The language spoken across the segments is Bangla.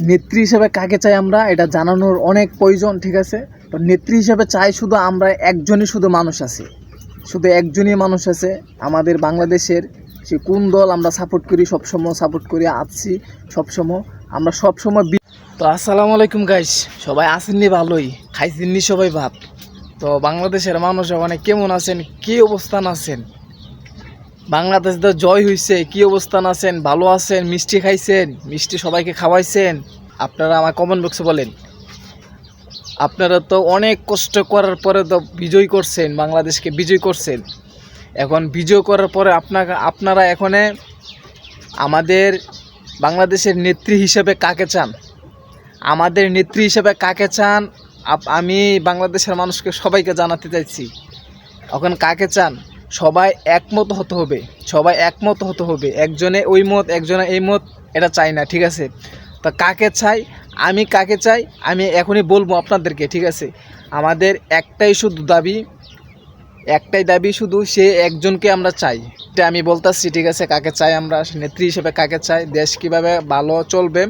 নেত্রী হিসেবে কাকে চাই আমরা? এটা জানানোর অনেক প্রয়োজন, ঠিক আছে? তো নেত্রী হিসেবে চাই শুধু আমরা একজনই শুধু মানুষ আছে। শুধু একজনই মানুষ আছে। আমাদের বাংলাদেশের সে কোন দল আমরা সাপোর্ট করি, সবসময় সাপোর্ট করি, আছি সবসময়। আমরা সবসময় তো আসসালামু আলাইকুম গাইস সবাই আসেননি ভালোই। খাইছেননি সবাই ভাত? তো বাংলাদেশের মানুষ ওখানে কেমন আছেন? কী অবস্থান আছেন? বাংলাদেশ তো জয় হয়েছে কি অবস্থান আছেন? ভালো আছেন? মিষ্টি খাইছেন? মিষ্টি সবাইকে খাওয়াইছেন? আপনারা আমার কমেন্ট বক্সে বলেন। আপনারা তো অনেক কষ্ট করার পরে তো বিজয় করছেন, বাংলাদেশকে বিজয় করছেন। এখন বিজয় করার পরে আপনারা আপনারা এখানে আমাদের বাংলাদেশের নেত্রী হিসেবে কাকে চান? আমাদের নেত্রী হিসেবে কাকে চান? আমি বাংলাদেশের মানুষকে সবাইকে জানাতে চাইছি। এখন কাকে চান? সবাই একমত হতে হবে, সবাই একমত হতে হবে। একজনে ওই মত, একজনে এই মত, এটা চাই না, ঠিক আছে? তা কাকে চাই? আমি কাকে চাই? আমি এখনই বলব আপনাদেরকে, ঠিক আছে? আমাদের একটাই শুধু দাবি, একটাই দাবি শুধু সে একজনকে আমরা চাই। এটা আমি বলতাছি, ঠিক আছে? কাকে চাই আমরা? নেত্রী হিসেবে কাকে চাই? দেশ কীভাবে ভালো চলবে?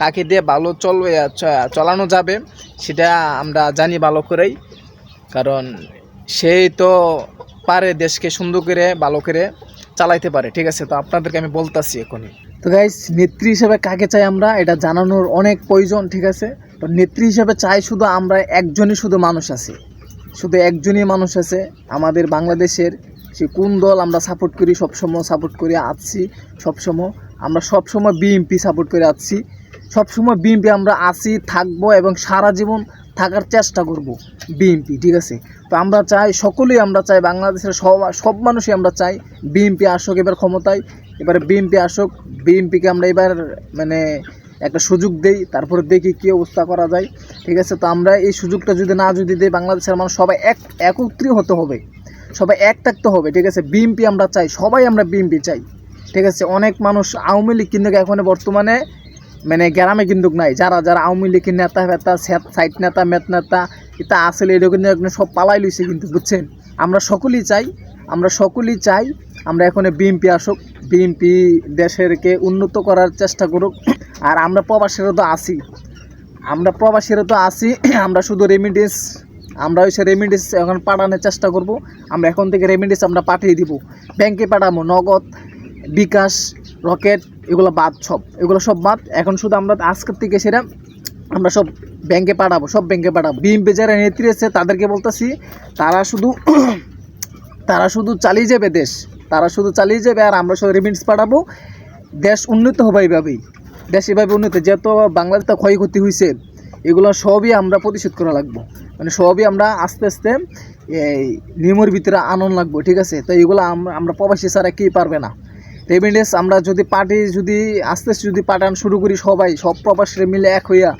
কাকে দিয়ে ভালো চলবে চলানো যাবে? সেটা আমরা জানি ভালো করেই। কারণ সেই তো পারে, দেশকে সুন্দর করে, ভালো করে চালাইতে পারে, ঠিক আছে? তো আপনাদেরকে আমি বলতাছি এখনই। তো গাইস নেত্রী হিসেবে কাকে চাই আমরা? এটা জানানোর অনেক প্রয়োজন, ঠিক আছে? তো নেত্রী হিসেবে চাই শুধু আমরা একজনই শুধু মানুষ আছি। শুধু একজনই মানুষ আছে। আমাদের বাংলাদেশের সে কোন দল আমরা সাপোর্ট করি, সবসময় সাপোর্ট করে আছি, সবসময়। আমরা সবসময় বিএমপি সাপোর্ট করে আসছি সবসময় বিএমপি আমরা আছি, থাকব এবং সারা জীবন থাকার চেষ্টা করব বিএনপি ঠিক আছে? তো আমরা চাই, সকলেই আমরা চাই, বাংলাদেশের সব সব মানুষই আমরা চাই বিএমপি আসুক এবার ক্ষমতায়, এবারে বিএমপি আসুক বিএমপিকে আমরা এবার মানে একটা সুযোগ দেই, তারপরে দেখি কী অবস্থা করা যায়, ঠিক আছে? তো আমরা এই সুযোগটা যদি না যদি দিই, বাংলাদেশের মানুষ সবাই এক, একত্রিত হতে হবে, সবাই এক থাকতে হবে, ঠিক আছে? বিএমপি আমরা চাই, সবাই আমরা বিএমপি চাই, ঠিক আছে? অনেক মানুষ আওয়ামী লীগ কিন্তু এখন বর্তমানে মানে গ্রামে কিন্তু নাই। যারা যারা আওয়ামী লীগের নেতা, ফেতা সাইট নেতা মেত নেতা এটা আসলে এটা কিন্তু সব পালাই লইছে কিন্তু, বুঝছেন? আমরা সকলেই চাই, আমরা সকলেই চাই, আমরা এখন বিএমপি আসুক বিএমপি দেশেরকে উন্নত করার চেষ্টা করুক, আর আমরা প্রবাসীরা তো আছি। আমরা প্রবাসীরা তো আছি, আমরা শুধু রেমিডেন্স আমরা ওই সে রেমিডেন্স এখন পাঠানোর চেষ্টা করব, আমরা এখন থেকে রেমিডেন্স আমরা পাঠিয়ে দিব। ব্যাংকে পাঠাবো, নগদ বিকাশ রকেট, এগুলো বাদ সব। এগুলো সব বাদ। এখন শুধু আমরা আজকের থেকে সেটা আমরা সব ব্যাংকে পাঠাবো, সব ব্যাংকে পাঠাবো। বিএমপি যারা নেত্রী আছে, তাদেরকে বলতেছি, তারা শুধু তারা শুধু চালিয়ে যাবে দেশ। তারা শুধু চালিয়ে যাবে আর আমরা শুধু রেমিডেন্স পাঠাবো। দেশ উন্নত হবে এইভাবেই। দেশ এভাবে উন্নত। যেহেতু বাংলাদেশে ক্ষয়ক্ষতি হয়েছে এগুলো সবই আমরা প্রতিশোধ করা লাগবো। মানে সবই আমরা আস্তে আস্তে এই নিয়মের ভিতরে আনন্দ লাগবো, ঠিক আছে? তো এগুলো আমরা প্রবাসী ছাড়া কেই পারবে না। রেমিডেন্স আমরা যদি পার্টি যদি, আস্তে আস্তে যদি পাঠান শুরু করি সবাই, সব প্রবাসীরা মিলে এক হইয়া,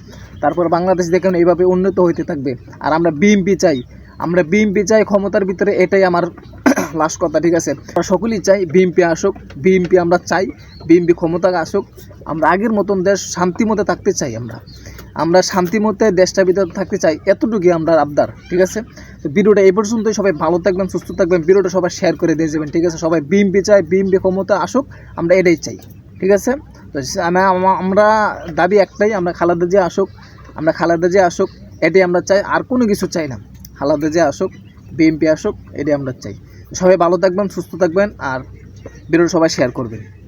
তারপর বাংলাদেশ দেখেন এইভাবে উন্নত হইতে থাকবে। আর আমরা বিএমপি চাই। আমরা বিএমপি চাই, ক্ষমতার ভিতরে এটাই আমার লাস্ট কথা, ঠিক আছে? আমরা সকলেই চাই বিএমপি আসুক বিএমপি আমরা চাই বিএমপি ক্ষমতা আসুক। আমরা আগের মতন দেশ শান্তি মতে থাকতে চাই আমরা। আমরা শান্তি মতে দেশটার ভিতরে থাকতে চাই, এতটুকুই আমরা আবদার, ঠিক আছে? তো ভিডিওটা এই পর্যন্তই। সবাই ভালো থাকবেন, সুস্থ থাকবেন। ভিডিওটা সবাই শেয়ার করে দিয়ে যাবেন, ঠিক আছে? সবাই বিএমপি চাই বিএমপি ক্ষমতা আসুক, আমরা এটাই চাই, ঠিক আছে? তো আমা- আমা- আমরা দাবি একটাই, আমরা খালাদা যে আসুক, আমরা খালাদা যে আসুক, এটাই আমরা চাই। আর কোনো কিছু চাই না। খালাদা যে আসুক বিএমপি আসুক, এটাই আমরা চাই। সবাই ভালো থাকবেন, সুস্থ থাকবেন, আর ভিডিওটা সবাই শেয়ার করবেন।